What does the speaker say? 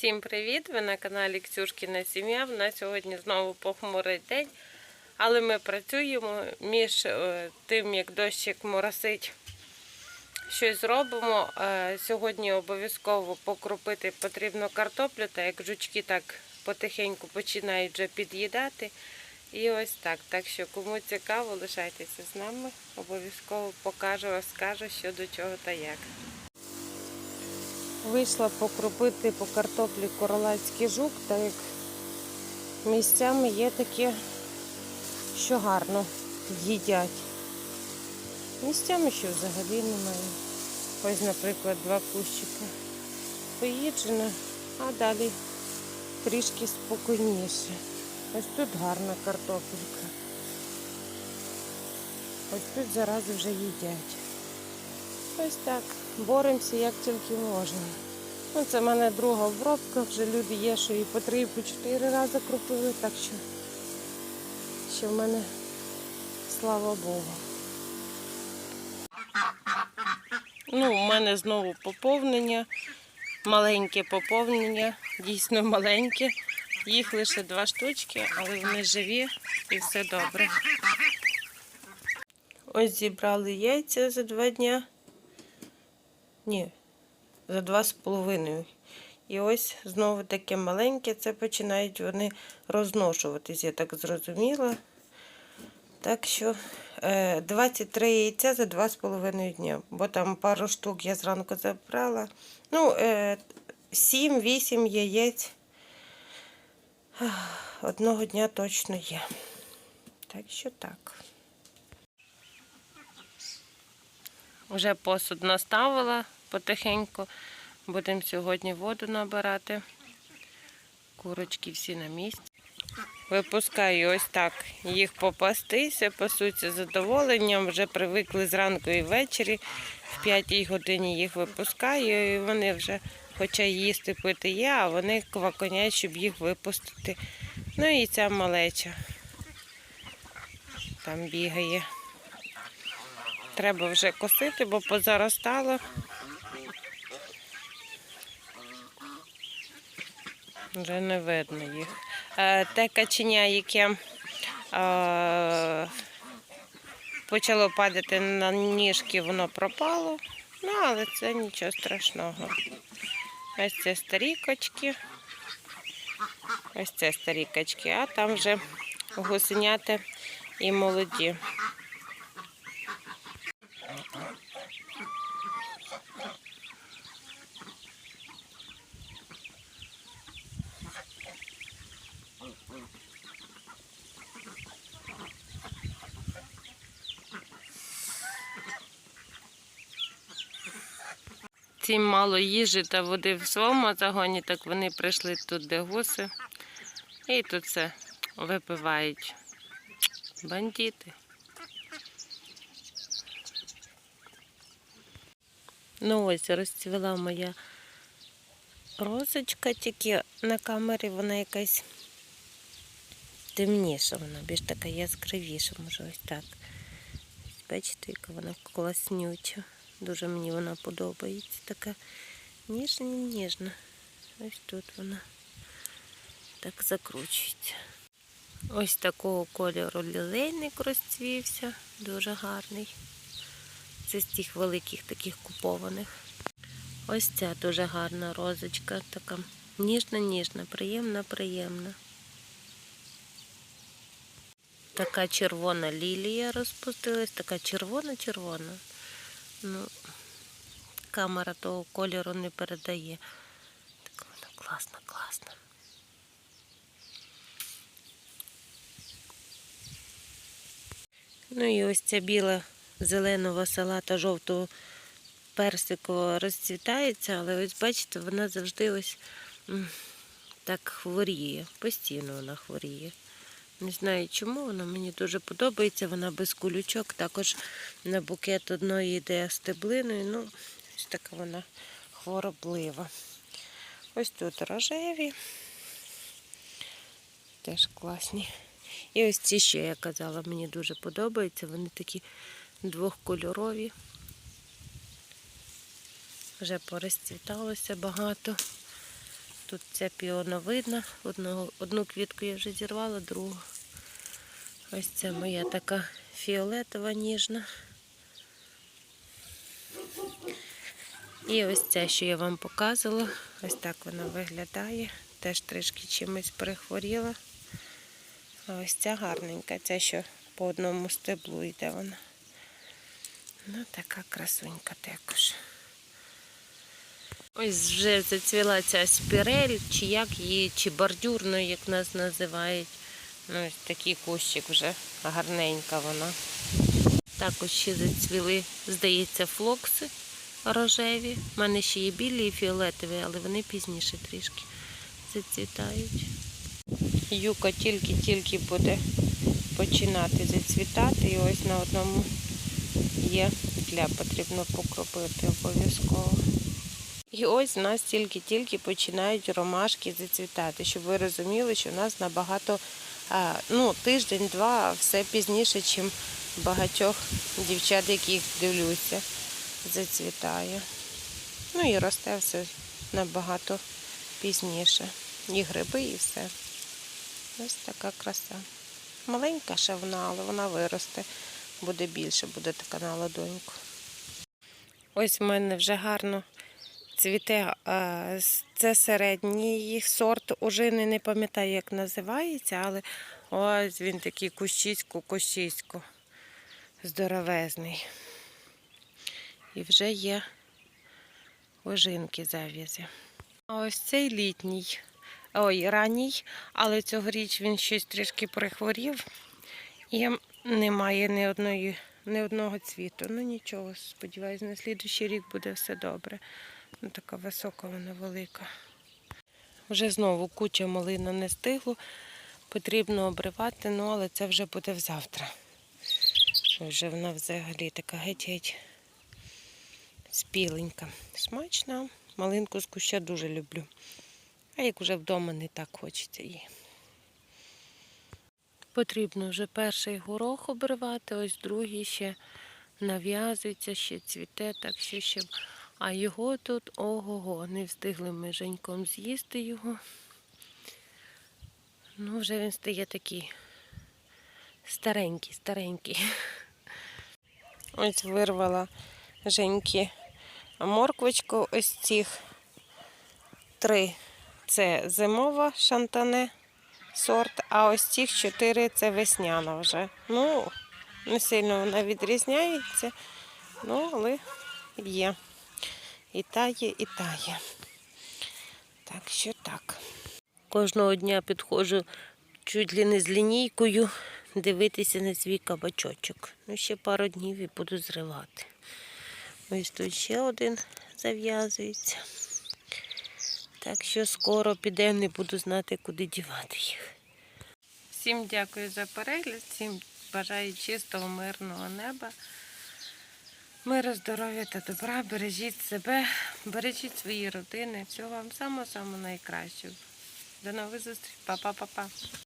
Всім привіт! Ви на каналі Ксюшкіна Сім'я. В нас сьогодні знову похмурий день, але ми працюємо між е, тим, як дощик моросить. Щось зробимо. Е, Сьогодні обов'язково покропити потрібно картоплю, та як жучки так потихеньку починають вже під'їдати. І ось так. Так що кому цікаво, лишайтеся з нами. Обов'язково покажу, розкажу, що до чого та як. Вийшла покропити по картоплі королацький жук, так як місцями є такі, що гарно їдять. Місцями що взагалі немає. Ось, наприклад, два кущика поїджено, а далі трішки спокійніше. Ось тут гарна картопелька. Ось тут зарази вже їдять. Ось так. Боремося як тільки можна. Ну, це в мене друга обробка, вже люди є, що і по три, і по чотири рази кропили, так що ще в мене слава Богу. Ну, у мене знову поповнення, маленьке поповнення, дійсно маленьке. Їх лише два штучки, але вони живі і все добре. Ось зібрали яйця за два дня. Ні, за два з половиною. І ось знову таке маленьке, це починають вони розношуватись, я так зрозуміла. Так що е, 23 яйця за 2,5 дня, бо там пару штук я зранку забрала. Ну, е, 7-8 яєць одного дня точно є. Так що так. Вже посуд наставила потихеньку. Будемо сьогодні воду набирати. Курочки всі на місці. Випускаю ось так їх попастися, пасуться з задоволенням. Вже привикли зранку і ввечері. В 5 годині їх випускаю, і вони вже, хоча їсти пити є, а вони кваконять, щоб їх випустити. Ну і ця малеча там бігає. Треба вже косити, бо позаростало. Вже не видно їх. Е, Те каченя, яке е, почало падати на ніжки, воно пропало. Ну, але це нічого страшного. Ось це старі качки. Ось це старі качки, а там вже гусеняти і молоді. Цим мало їжі та води в своєму загоні, так вони прийшли тут, де гуси, і тут все випивають. Бандити. Ну ось розцвіла моя розочка, тільки на камері вона якась темніша, вона більш така яскравіша, може ось так. Бачите, яка вона класнюча. Дуже мені вона подобається. Така ніжна, ніжна. Ось тут вона так закручується. Ось такого кольору лілейник розцвівся, дуже гарний. Це з тих великих таких купованих. Ось ця дуже гарна розочка, така ніжна-ніжна, приємна, приємна. Така червона лілія розпустилась, така червона-червона. Ну, камера того кольору не передає. Так вона класна, класна. Ну і ось ця біла зеленого салата жовтого персикового розцвітається, але ось бачите, вона завжди ось так хворіє. Постійно вона хворіє. Не знаю чому, вона мені дуже подобається. Вона без кулючок. Також на букет одної йде стеблиною. Ну, ось така вона хвороблива. Ось тут рожеві. Теж класні. І ось ці, що я казала, мені дуже подобаються. Вони такі двохкольорові. Вже порозцвіталося багато. Тут ця піона видно. Одного, одну квітку я вже зірвала, другу. Ось це моя така фіолетова ніжна. І ось ця, що я вам показувала, ось так вона виглядає. Теж трішки чимось перехворіла. А ось ця гарненька, ця, що по одному стеблу йде вона. Ну, така красунька також. Ось вже зацвіла ця спірель, чи як її, чи бордюрно, як нас називають. Ну, ось такий кущик вже гарненька вона. Також ще зацвіли, здається, флокси рожеві. У мене ще є білі і фіолетові, але вони пізніше трішки зацвітають. Юка тільки-тільки буде починати зацвітати. І ось на одному є тля, потрібно покропити обов'язково. І ось в нас тільки-тільки починають ромашки зацвітати, щоб ви розуміли, що у нас набагато ну, тиждень-два все пізніше, ніж багатьох дівчат, яких дивлюся, зацвітає. Ну і росте все набагато пізніше. І гриби, і все. Ось така краса. Маленька ще вона, але вона виросте, буде більше, буде така на ладоньку. Ось в мене вже гарно цвіте. Це середній сорт ожини, не пам'ятаю, як називається, але ось він такий кущисько-кущисько, здоровезний. І вже є ожинки зав'язі. А ось цей літній, ой, ранній, але цьогоріч він щось трішки прихворів і немає ні, одної, ні одного цвіту. Ну нічого, сподіваюся, на слідуючий рік буде все добре. Ну, така висока вона велика. Вже знову куча малина не стигло. Потрібно обривати, ну але це вже буде завтра. Вже вона взагалі така геть-геть спіленька. Смачна. Малинку з куща дуже люблю. А як вже вдома не так хочеться її. Потрібно вже перший горох обривати, ось другий ще нав'язується, ще цвіте, так що ще. А його тут ого-го, не встигли ми Женьком з'їсти його. Ну, вже він стає такий старенький, старенький. Ось вирвала Женьки морквочку ось цих три. Це зимова шантане сорт, а ось цих чотири це весняна вже. Ну, не сильно вона відрізняється, ну, але є. І тає, і тає. Так що так. Кожного дня підходжу чуть ли не з лінійкою дивитися на свій кабачочок. Ну, ще пару днів і буду зривати. Ось тут ще один зав'язується. Так що скоро піде, не буду знати, куди дівати їх. Всім дякую за перегляд, всім бажаю чистого, мирного неба. Миру, здоров'я та добра. Бережіть себе, бережіть свої родини. Всього вам самого-самого найкращого. До нових зустрічей. Па-па-па-па.